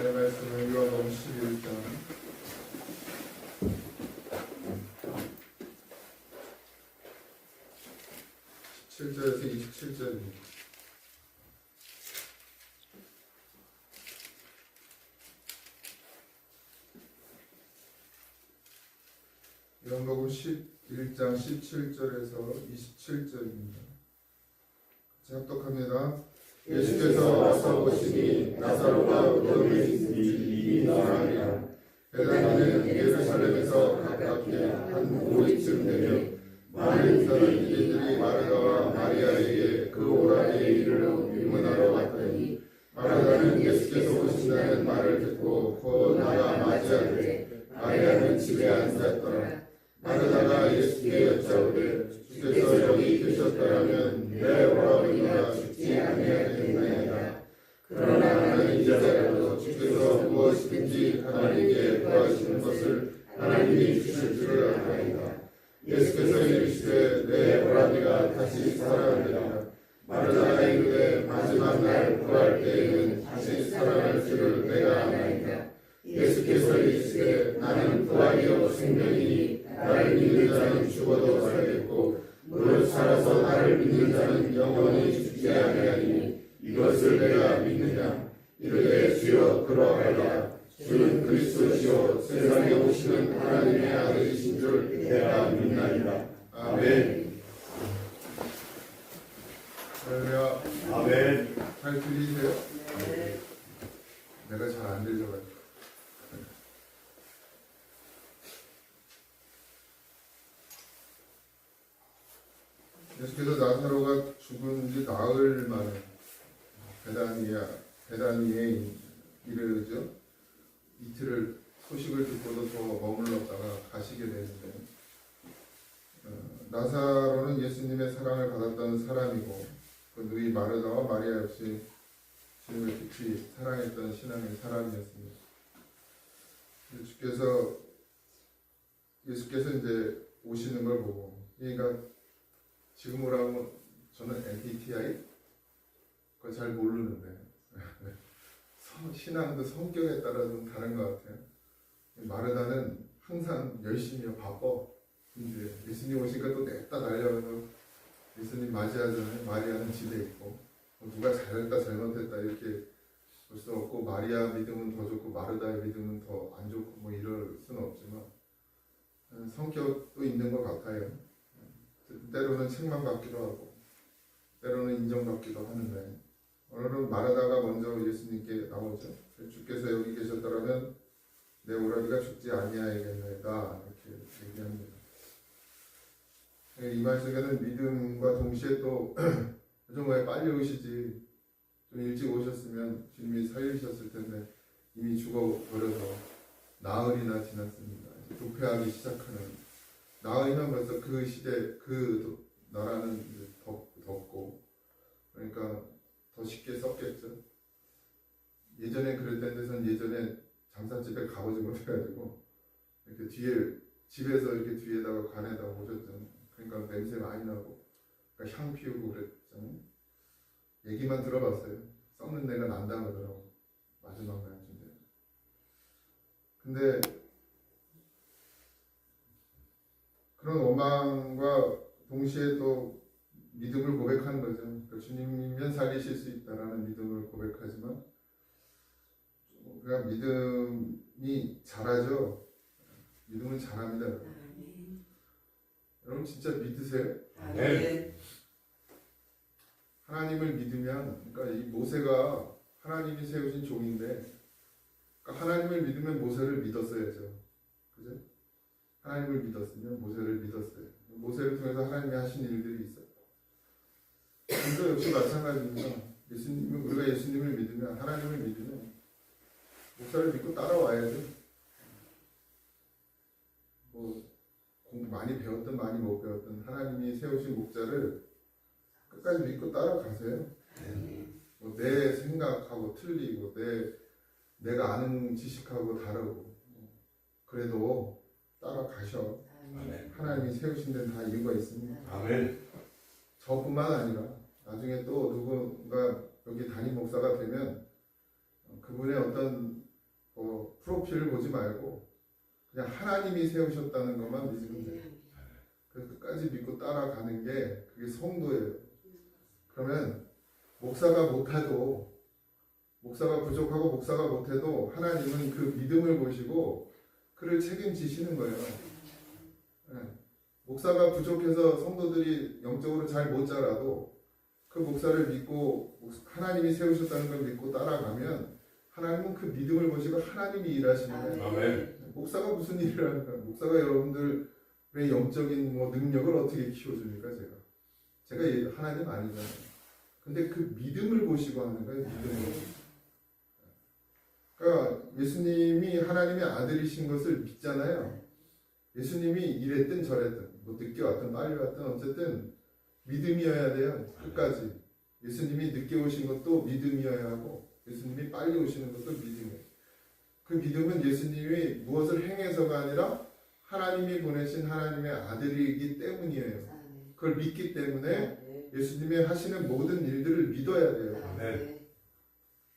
하나님의 말씀은 요한복음 11장 17절에서 27절입니다. 요한복음 11장 17절에서 27절입니다. 같이 합독합니다. 예수께서 와서 보시니 나사로가 무덤에 있으니 일어나니라. 베다니는 예루살렘에서 가깝게 한 오리쯤 되며 많은 사람 이들이 마르다와 마리아에게 그 오라기에 이르러 유문하러 왔더니 마르다는 예수께서 오신다는 말을 듣고 곧 나가 맞이하되 마리아는 집에 앉았더라. 마르다가 예수께 여짜오되 주께서 여기 계셨더라면 내 오라버니가 죽지 아니하겠나이다. 그러나 나는 이제라도 주께서 무엇이든지 하나님께 구하시는 것을 하나님이 주실 줄을 아나이다. 예수께서 이르시되 내 오라비가 다시 살아나리라. 마르다가 이르되 마지막 날 구할 때에는 다시 살아날 줄을 내가 아나이다. 예수께서 이르시되 나는 부활이요 생명이니 나를 믿는 자는 죽어도 살겠고 무릇 살아서 나를 믿는 자는 영원히 죽지 아니하리니 이것을 내가 믿느냐 이르되 주여 그러하리라 주는 그리스도시요 세상에 오시는 하나님의 아들이신 줄 내가 믿나이다 아멘 할렐루야 아멘. 잘 들리세요? 내가 잘 안 들려가지고 예수께서 나사로가 죽은 지 나흘 만에 베다니아 베다니에 이르죠. 이틀을 소식을 듣고도 더 머물렀다가 가시게 되는데 어, 나사로는 예수님의 사랑을 받았던 사람이고 그 누이 마르다와 마리아 역시 주님을 깊이 사랑했던 신앙의 사람이었습니다. 주께서 예수께서 이제 오시는 걸 보고 그러니까 지금으로 하면 저는 MBTI 그걸 잘 모르는데 성- 신앙도 성격에 따라 좀 다른 것 같아요. 마르다는 항상 열심히 바빠. 이제 예수님 오시니까 또 냅다 달려가서 예수님 맞이하잖아요. 마리아는 집에 있고 뭐 누가 잘했다 잘못했다 이렇게 볼 수 없고 마리아 믿음은 더 좋고 마르다의 믿음은 더 안 좋고 뭐 이럴 수는 없지만 음, 성격도 있는 것 같아요. 때로는 책만 받기도 하고 때로는 인정받기도 하는데 오늘은 마르다가 먼저 예수님께 나오죠. 주께서 여기 계셨더라면 내 오라비가 죽지 아니하겠나이다 이렇게 얘기합니다. 이 말씀에는 믿음과 동시에 또 좀 왜 빨리 오시지 좀 일찍 오셨으면 주님이 살리셨을 텐데 이미 죽어버려서 나흘이나 지났습니다. 이제 도패하기 시작하는 나흘이면 벌써 그 시대 그 도- 나라는 덥고 그러니까 더 쉽게 썩겠죠. 예전에 그럴 때는 예전에 장사집에 가보지 못해가지고 이렇게 뒤에 집에서 이렇게 뒤에다가 관에다가 오셨잖아요. 그러니까 냄새 많이 나고 그러니까 향 피우고 그랬잖아요. 얘기만 들어봤어요. 썩는 내가 난다 그러더라고 마지막 날쯤에. 근데 그런 원망과 동시에 또 믿음을 고백하는 거죠. 그러니까 주님이면 살리실 수 있다라는 믿음을 고백하지만 그냥 믿음이 잘하죠. 믿음은 잘합니다. 여러분 진짜 믿으세요? 네. 하나님을 믿으면 그러니까 이 모세가 하나님이 세우신 종인데 그러니까 하나님을 믿으면 모세를 믿었어야죠. 그죠? 하나님을 믿었으면 모세를 믿었어요. 모세를 통해서 하나님이 하신 일들이 있어요. 우리도 역시 마찬가지입니다. 예수님 우리가 예수님을 믿으면 하나님을 믿으면 목사를 믿고 따라와야죠. 뭐 공- 많이 배웠든 많이 못 배웠든 하나님이 세우신 목자를 끝까지 믿고 따라가세요. 뭐 내 생각하고 틀리고 내 내가 아는 지식하고 다르고 그래도 따라가셔. 아멘. 하나님이 세우신 데는 다 이유가 있습니다. 아멘. 저뿐만 아니라 나중에 또 누군가 여기 담임 목사가 되면 그분의 어떤 프로필을 보지 말고 그냥 하나님이 세우셨다는 것만 믿으면 돼요. 그래서 끝까지 믿고 따라가는 게 그게 성도예요. 그러면 목사가 못해도 목사가 부족하고 목사가 못해도 하나님은 그 믿음을 보시고 그를 책임지시는 거예요. 예. 목사가 부족해서 성도들이 영적으로 잘 못 자라도 그 목사를 믿고 하나님이 세우셨다는 걸 믿고 따라가면 하나님은 그 믿음을 보시고 하나님이 일하시는 거예요. 아멘. 목사가 무슨 일을 하는가? 목사가 여러분들의 영적인 뭐 능력을 어떻게 키워줍니까? 제가 제가 예- 하나님 아니잖아요. 근데 그 믿음을 보시고 하는 거예요. 믿음을. 그러니까 예수님이 하나님의 아들이신 것을 믿잖아요. 예수님이 이랬든 저랬든 뭐 늦게 왔든 빨리 왔든 어쨌든 믿음이어야 돼요. 끝까지. 예수님이 늦게 오신 것도 믿음이어야 하고 예수님이 빨리 오시는 것도 믿음이에요. 그 믿음은 예수님이 무엇을 행해서가 아니라 하나님이 보내신 하나님의 아들이기 때문이에요. 그걸 믿기 때문에 예수님이 하시는 모든 일들을 믿어야 돼요. 아멘.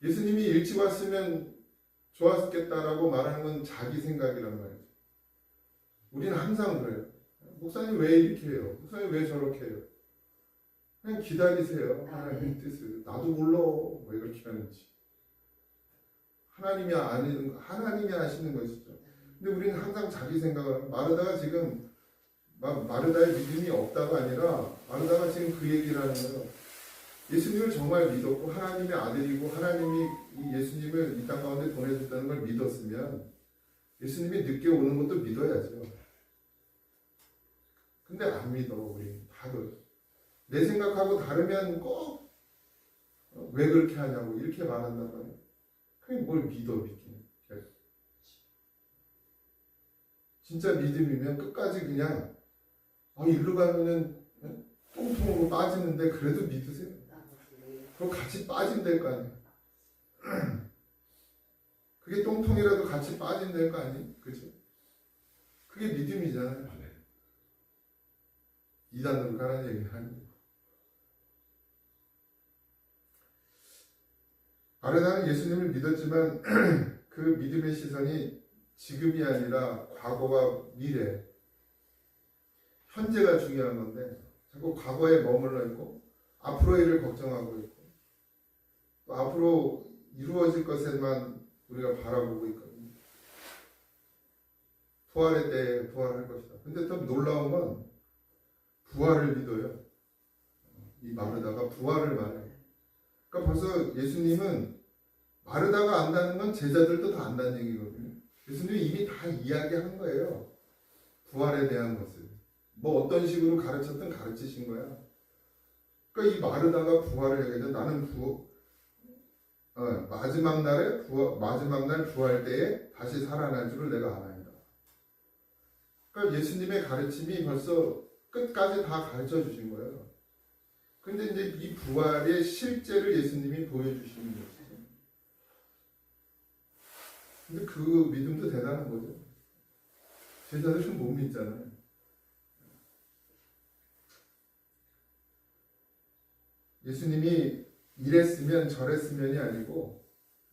예수님이 일찍 왔으면 좋았겠다라고 말하는 건 자기 생각이란 말이죠. 우리는 항상 그래요. 목사님 왜 이렇게 해요? 목사님 왜 저렇게 해요? 그냥 기다리세요. 하나님의 뜻을. 나도 몰라. 왜 그렇게 하는지. 하나님이 아는, 하나님이 하시는 것이죠. 근데 우리는 항상 자기 생각을, 마르다가 지금, 마- 마르다의 믿음이 없다가 아니라, 마르다가 지금 그 얘기를 하는 거예요. 예수님을 정말 믿었고, 하나님의 아들이고, 하나님이 이 예수님을 이 땅 가운데 보내줬다는 걸 믿었으면, 예수님이 늦게 오는 것도 믿어야죠. 근데 안 믿어, 우리. 다들. 내 생각하고 다르면 꼭, 어, 왜 그렇게 하냐고, 이렇게 말한단 말이야. 그게 뭘 믿어, 믿기는. 진짜 믿음이면 끝까지 그냥, 어, 일로 가면은, 어, 똥통으로 빠지는데 그래도 믿으세요. 그럼 같이 빠진될 거 아니에요. 그게 똥통이라도 같이 빠진될 거 아니에요? 그죠? 그게 믿음이잖아요. 아멘. 이단으로 가라는 얘기는 아니고. 아르다는 예수님을 믿었지만 그 믿음의 시선이 지금이 아니라 과거와 미래, 현재가 중요한 건데 자꾸 과거에 머물러 있고 앞으로의 일을 걱정하고 있고 또 앞으로 이루어질 것에만 우리가 바라보고 있거든요. 부활의 때에 부활할 것이다. 근데 또 놀라운 건 부활을 믿어요. 이 마르다가 부활을 말해요. 그러니까 벌써 예수님은 마르다가 안다는 건 제자들도 다 안다는 얘기거든요. 예수님이 이미 다 이야기한 거예요. 부활에 대한 것을. 뭐 어떤 식으로 가르쳤든 가르치신 거야. 그러니까 이 마르다가 부활을 얘기해서 나는 부, 어, 마지막 날에 부활, 마지막 날 부활 때에 다시 살아날 줄을 내가 아나이다. 그러니까 예수님의 가르침이 벌써 끝까지 다 가르쳐 주신 거예요. 근데 이제 이 부활의 실제를 예수님이 보여주시는 거죠. 근데 그 믿음도 대단한 거죠. 제자들은 못 믿잖아요. 예수님이 이랬으면 저랬으면이 아니고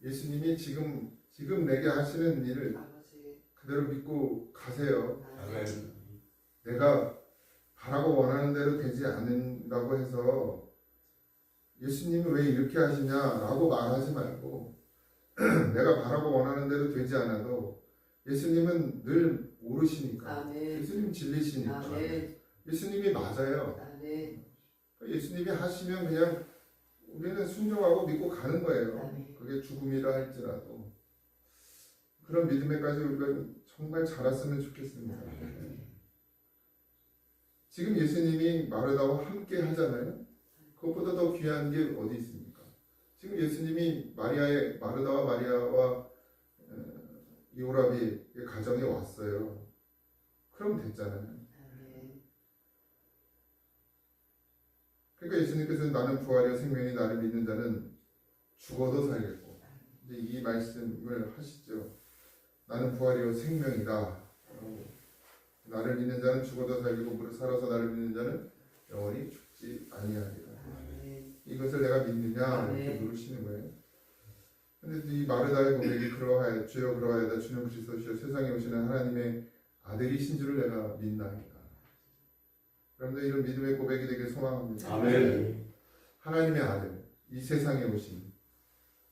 예수님이 지금 지금 내게 하시는 일을 그대로 믿고 가세요. 아멘. 내가 바라고 원하는 대로 되지 않는다고 해서 예수님이 왜 이렇게 하시냐라고 말하지 말고 내가 바라고 원하는 대로 되지 않아도 예수님은 늘 오르시니까 아멘. 예수님 진리시니까 아멘. 예수님이 맞아요. 아멘. 예수님이 하시면 그냥 우리는 순종하고 믿고 가는 거예요. 아멘. 그게 죽음이라 할지라도 그런 믿음에까지 우리가 정말 자랐으면 좋겠습니다. 지금 예수님이 마르다와 함께 하잖아요. 그것보다 더 귀한 게 어디 있습니까? 지금 예수님이 마리아의 마르다와 마리아와 어, 이오라비의 가정에 왔어요. 그럼 됐잖아요. 아멘. 그러니까 예수님께서는 나는 부활이요 생명이 나를 믿는 자는 죽어도 살겠고 이제 이 말씀을 하시죠. 나는 부활이요 생명이다. 어, 나를 믿는 자는 죽어도 살리고 무릇 살아서 나를 믿는 자는 영원히 죽지 아니하리라. 이것을 내가 믿느냐 이렇게. 물으시는 거예요. 근데 이 마르다의 고백이 그러하여 주여 그러하여다 주는 그리스도시여 세상에 오시는 하나님의 아들이신 줄을 내가 믿나이다. 여러분들 이런 믿음의 고백이 되길 소망합니다. 아멘. 하나님의 아들, 이 세상에 오신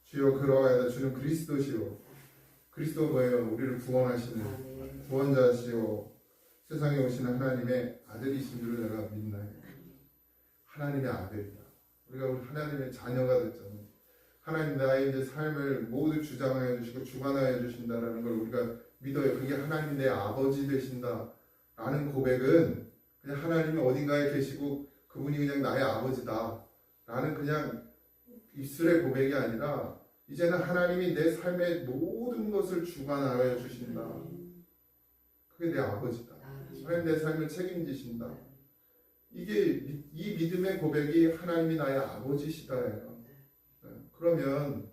주여 그러하여다 주는 그리스도시요. 그리스도 뭐예요? 우리를 구원하시는. 구원자시요. 세상에 오시는 하나님의 아들이신 줄을 내가 믿나이다. 하나님의 아들이다. 우리가 우리 하나님의 자녀가 됐잖아요. 하나님 나의 이제 삶을 모두 주장하여 주시고 주관하여 주신다라는 걸 우리가 믿어요. 그게 하나님 내 아버지 되신다라는 고백은 하나님이 어딘가에 계시고 그분이 그냥 나의 아버지다 라는 그냥 입술의 고백이 아니라 이제는 하나님이 내 삶의 모든 것을 주관하여 주신다. 그게 내 아버지다. 하나님 내 삶을 책임지신다. 이게 이- 이 믿음의 고백이 하나님이 나의 아버지시다예요. 네. 그러면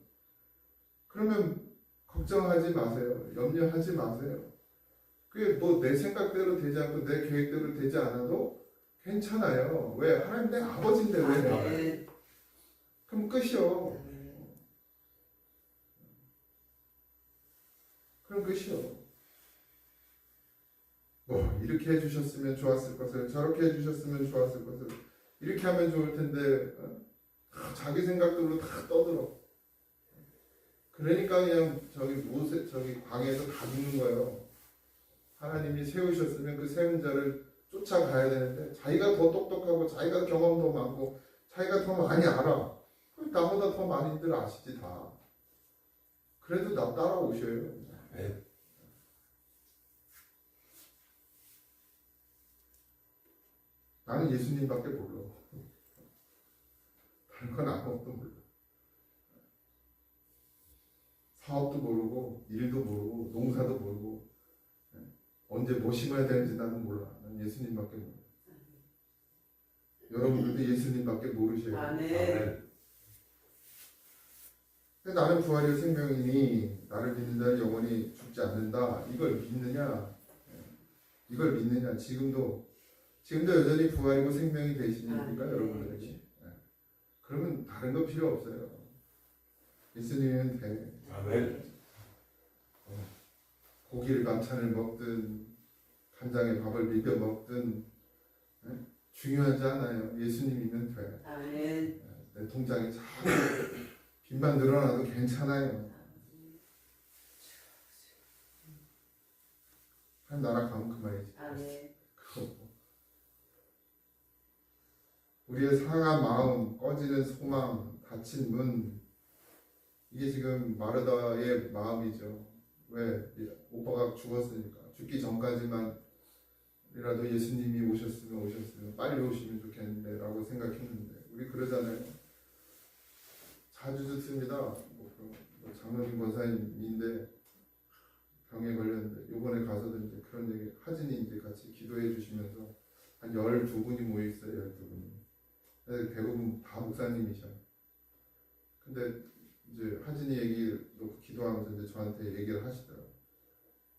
그러면 걱정하지 마세요. 염려하지 마세요. 그게 뭐 내 생각대로 되지 않고 내 계획대로 되지 않아도 괜찮아요. 왜 하나님 내 아버지인데 왜? 아멘. 그럼 끝이요. 그럼 끝이요. 뭐 이렇게 해주셨으면 좋았을 것을 저렇게 해주셨으면 좋았을 것을 이렇게 하면 좋을 텐데 어? 다 자기 생각들로 다 떠들어. 그러니까 그냥 저기 모세 저기 광야에서 다 죽는 거예요. 하나님이 세우셨으면 그 세운 자를 쫓아가야 되는데 자기가 더 똑똑하고 자기가 경험 더 많고 자기가 더 많이 알아. 그럼 나보다 더 많이들 아시지 다. 그래도 나 따라오셔요. 네. 나는 예수님밖에 몰라. 다른 건 아무것도 몰라. 사업도 모르고, 일도 모르고, 농사도 모르고, 예. 언제 뭐 심어야 되는지 나는 몰라. 난 예수님밖에 몰라. 여러분들도 예수님밖에 모르셔요. 아멘. 아멘. 근데 나는 부활의 생명이니 나를 믿는 자는 영원히 죽지 않는다. 이걸 믿느냐? 예. 이걸 믿느냐? 지금도 지금도 여전히 부활이고 생명이 되시니까 아, 네. 여러분들에게. 예. 그러면 다른 거 필요 없어요. 예수님은 돼. 아멘. 고기를 반찬을 먹든 간장에 밥을 비벼 먹든 예? 중요하지 않아요. 예수님이면 돼. 아멘. 내 통장에 잘 빚만 늘어나도 괜찮아요. 한 나라 가면 그만이지. 아멘. 그거. 우리의 상한 마음, 꺼지는 소망, 닫힌 문 이게 지금 마르다의 마음이죠. 왜 오빠가 죽었으니까 죽기 전까지만이라도 예수님이 오셨으면 오셨으면 빨리 오시면 좋겠는데라고 생각했는데 우리 그러잖아요. 자주 듣습니다. 뭐, 그, 뭐 장로님 권사님인데 병에 걸렸는데 요번에 가서도 이제 그런 얘기 하진이 이제 같이 기도해 주시면서 한 12분이 모여 있어요 12분이 근데 대부분 다 목사님이셔 근데 이제 하진이 얘기 놓고 기도하면서 이제 저한테 얘기를 하시더라고요.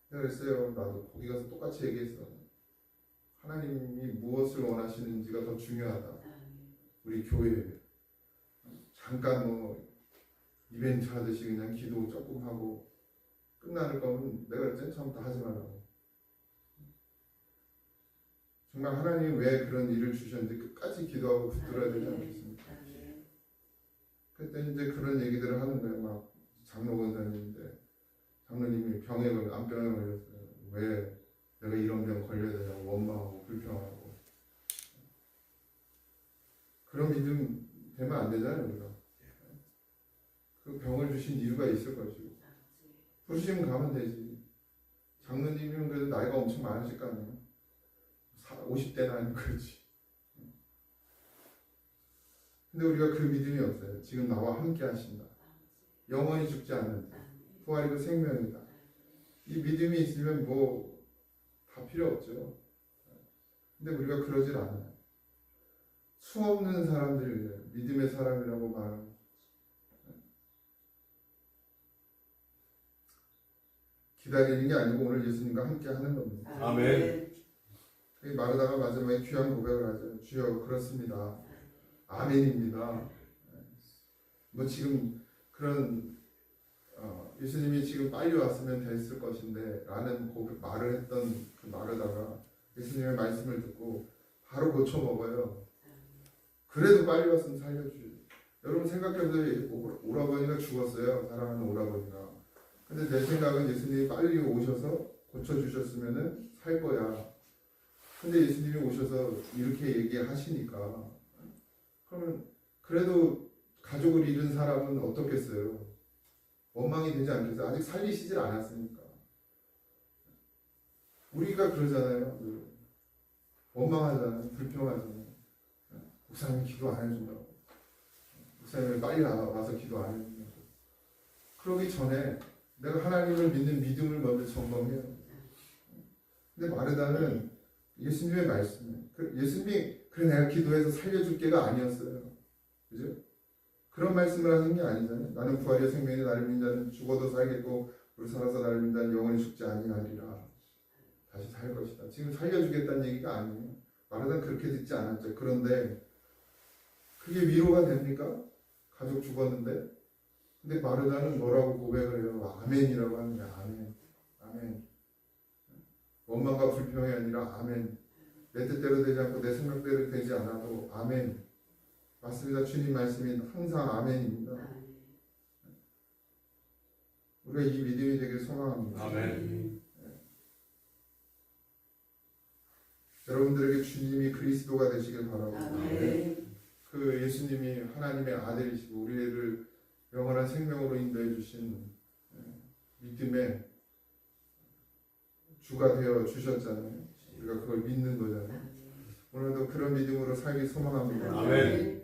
그랬어요. 나도 거기 가서 똑같이 얘기했어. 하나님이 무엇을 원하시는지가 더 중요하다 아멘. 우리 교회에 잠깐 뭐 이벤트 하듯이 그냥 기도 조금 하고 끝나는 거면 내가 그랬잖아 처음부터 하지 말라고. 정말 하나님 왜 그런 일을 주셨는지 끝까지 기도하고 붙들어야 되지 않겠습니까? 그때 이제 그런 얘기들을 하는 거예요. 막 장로 권사님인데 장로님이 병에 걸려 암병에 걸렸어요 왜 내가 이런 병 걸려야 되냐고 원망하고 불평하고. 그런 믿음 되면 안 되잖아요 우리가. 그 병을 주신 이유가 있을 것이고. 부르시면 가면 되지. 장로님이면 그래도 나이가 엄청 많으실 거 아니에요. 50대는 아니고 그렇지 근데 우리가 그 믿음이 없어요. 지금 나와 함께 하신다. 영원히 죽지 않는다 부활이고 생명이다. 이 믿음이 있으면 뭐 다 필요 없죠. 근데 우리가 그러질 않아요. 수 없는 사람들이 믿음의 사람이라고 말하는 기다리는 게 아니고 오늘 예수님과 함께 하는 겁니다. 아멘. 이 마르다가 마지막에 귀한 고백을 하죠. 주여 그렇습니다. 아멘입니다. 뭐 지금 그런 예수님이 지금 빨리 왔으면 됐을 것인데 라는 고백, 말을 했던 그 말에다가 예수님의 말씀을 듣고 바로 고쳐 먹어요. 그래도 빨리 왔으면 살려주지. 여러분 생각해보세요. 오- 오라버니가 죽었어요. 사랑하는 오라버니가. 근데 내 생각은 예수님이 빨리 오셔서 고쳐주셨으면은 살 거야. 근데 예수님이 오셔서 이렇게 얘기하시니까 그러면 그래도 가족을 잃은 사람은 어떻겠어요? 원망이 되지 않겠어요? 아직 살리시질 않았으니까. 우리가 그러잖아요. 늘. 원망하잖아요. 불평하잖아요. 목사님 기도 안 해준다고. 목사님이 빨리 나- 와서 기도 안 해준다고. 그러기 전에 내가 하나님을 믿는 믿음을 먼저 점검해요. 근데 마르다는 예수님의 말씀이에요. 그 예수님이 그래 내가 기도해서 살려줄게가 아니었어요. 그죠? 그런 말씀을 하신 게 아니잖아요. 나는 부활의 생명이 나를 믿는 죽어도 살겠고 우리 살아서 나를 믿는 영원히 죽지 아니하리라. 다시 살 것이다. 지금 살려주겠다는 얘기가 아니에요. 마르다는 그렇게 듣지 않았죠. 그런데 그게 위로가 됩니까? 가족 죽었는데. 근데 마르다는 뭐라고 고백을 해요? 아멘이라고 하는 거야. 아멘. 아멘. 원망과 불평이 아니라 아멘. 내 뜻대로 되지 않고 내 생각대로 되지 않아도 아멘. 맞습니다. 주님 말씀이 항상 아멘입니다. 우리가 이 믿음이 되길 소망합니다. 아멘. 여러분들에게 주님이 그리스도가 되시길 바라고. 그 예수님이 하나님의 아들이시고 우리를 영원한 생명으로 인도해 주신 예, 믿음의 주가 되어 주셨잖아요. 우리가 그걸 믿는 거잖아요. 오늘도 그런 믿음으로 살기 소망합니다. 아멘.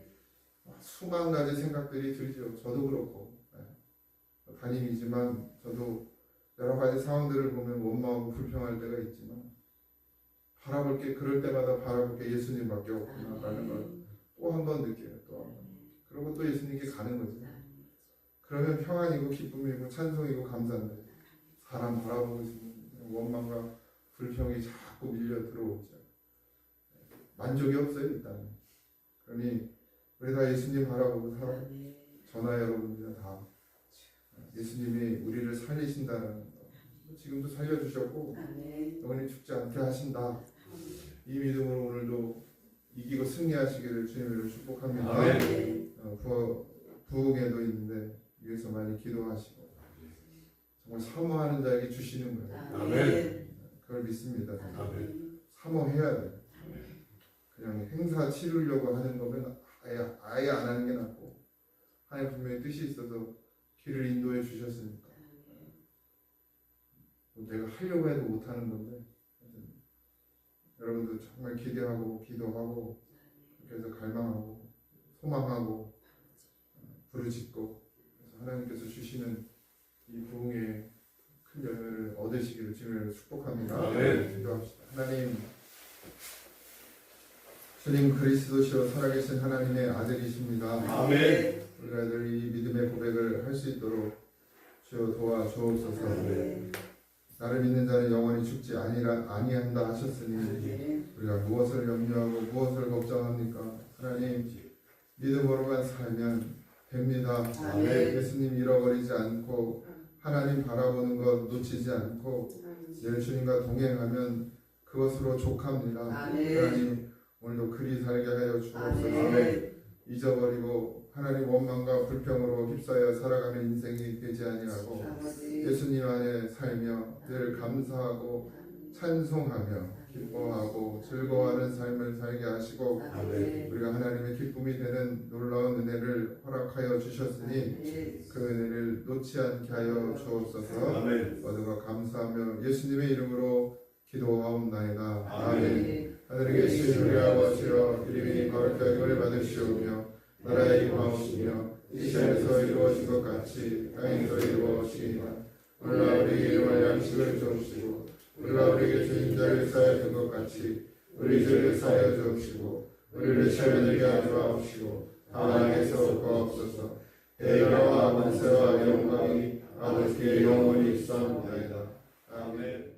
수만 가지 생각들이 들죠. 저도 그렇고 예. 담임이지만 저도 여러 가지 상황들을 보면 원망하고 불평할 때가 있지만 바라볼 게 그럴 때마다 바라볼 게 예수님밖에 없구나라는 걸 또 한 번 느껴요. 또 한 번. 그리고 또 예수님께 가는 거죠. 그러면 평안이고 기쁨이고 찬송이고 감사인데 사람 바라보고 있으면 원망과 불평이 자 꾸 밀려 들어오죠. 만족이 없어요 일단. 그러니 우리 다 예수님 바라보고 살아. 전화 여러분들 다 예수님이 우리를 살리신다는 거. 지금도 살려주셨고 영원히 죽지 않게 하신다. 이 믿음으로 오늘도 이기고 승리하시기를 주님으로 축복합니다. 어, 부, 부흥에도 있는데 위해서 많이 기도하시고 정말 사모하는 자에게 주시는 거예요. 아멘. 그걸 믿습니다. 아멘. 사모해야 돼. 그냥 행사 치르려고 하는 거면 아예 아예 안 하는 게 낫고 하나님 분명히 뜻이 있어서 길을 인도해 주셨으니까 뭐 내가 하려고 해도 못 하는 건데 여러분도 정말 기대하고 기도하고 그래서 갈망하고 소망하고 어, 부르짖고 하나님께서 주시는 이 부흥의 큰 열매를 얻으시기를 주님을 축복합니다. 아멘. 기도합시다. 하나님 주님 그리스도시여 살아계신 하나님의 아들이십니다. 아멘. 우리 아들 이 믿음의 고백을 할 수 있도록 주여 도와 주옵소서. 나를 믿는 자는 영원히 죽지 아니라 아니한다 하셨으니 우리가 무엇을 염려하고 무엇을 걱정합니까? 하나님 믿음으로만 살면 됩니다. 아멘. 예수님 잃어버리지 않고 하나님 바라보는 것 놓치지 않고 늘 주님과 동행하면 그것으로 족합니다. 아멘. 하나님 오늘도 그리 살게 하여 주옵소서. 아멘. 잊어버리고 하나님 원망과 불평으로 휩싸여 살아가는 인생이 되지 아니하고 예수님 안에 살며 늘 감사하고 찬송하며 기뻐하고 즐거워하는 삶을 살게 하시고 아멘. 우리가 하나님의 기쁨이 되는 놀라운 은혜를 허락하여 주셨으니 그 은혜를 놓지 않게 하여 주옵소서 아멘. 모두가 감사하며 예수님의 이름으로 기도하옵나이다 아멘. 하늘에 계신 우리 아버지여 이름이 거룩하게 여김을 받으시오며 나라의 임하옵시며 이 시간에서 이루어진 것 같이 땅에서 이루어지이다 오늘날 우리에게 일용할 양식을 주옵시고 우리가 우리에게 주인 자를 사하여 준것 같이 우리 죄를 사하여 주옵시고 우리를 시험에 하지 마옵시고 다만 에서 구하옵소서. 대가와 권세와 영광이 아버지께 영원히 있사옵나이다. 아멘